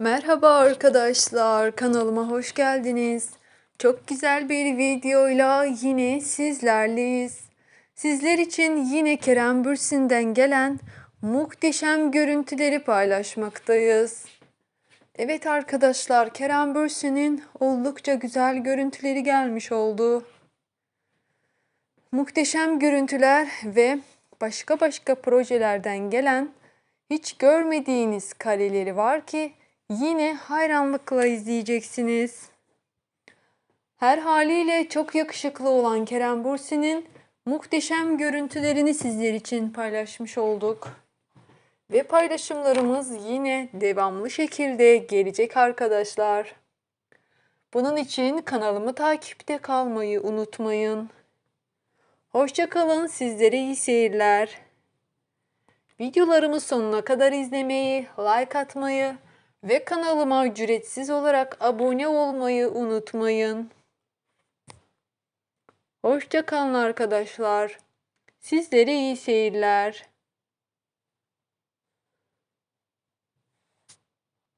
Merhaba arkadaşlar, kanalıma hoş geldiniz. Çok güzel bir videoyla yine sizlerleyiz. Sizler için yine Kerem Bürsin'den gelen muhteşem görüntüleri paylaşmaktayız. Evet arkadaşlar, Kerem Bürsin'in oldukça güzel görüntüleri gelmiş oldu. Muhteşem görüntüler ve başka başka projelerden gelen hiç görmediğiniz kareleri var ki yine hayranlıkla izleyeceksiniz. Her haliyle çok yakışıklı olan Kerem Bürsin'in muhteşem görüntülerini sizler için paylaşmış olduk. Ve paylaşımlarımız yine devamlı şekilde gelecek arkadaşlar. Bunun için kanalımı takipte kalmayı unutmayın. Hoşçakalın, sizlere iyi seyirler. Videolarımı sonuna kadar izlemeyi, like atmayı ve kanalıma ücretsiz olarak abone olmayı unutmayın. Hoşçakalın arkadaşlar. Sizlere iyi seyirler.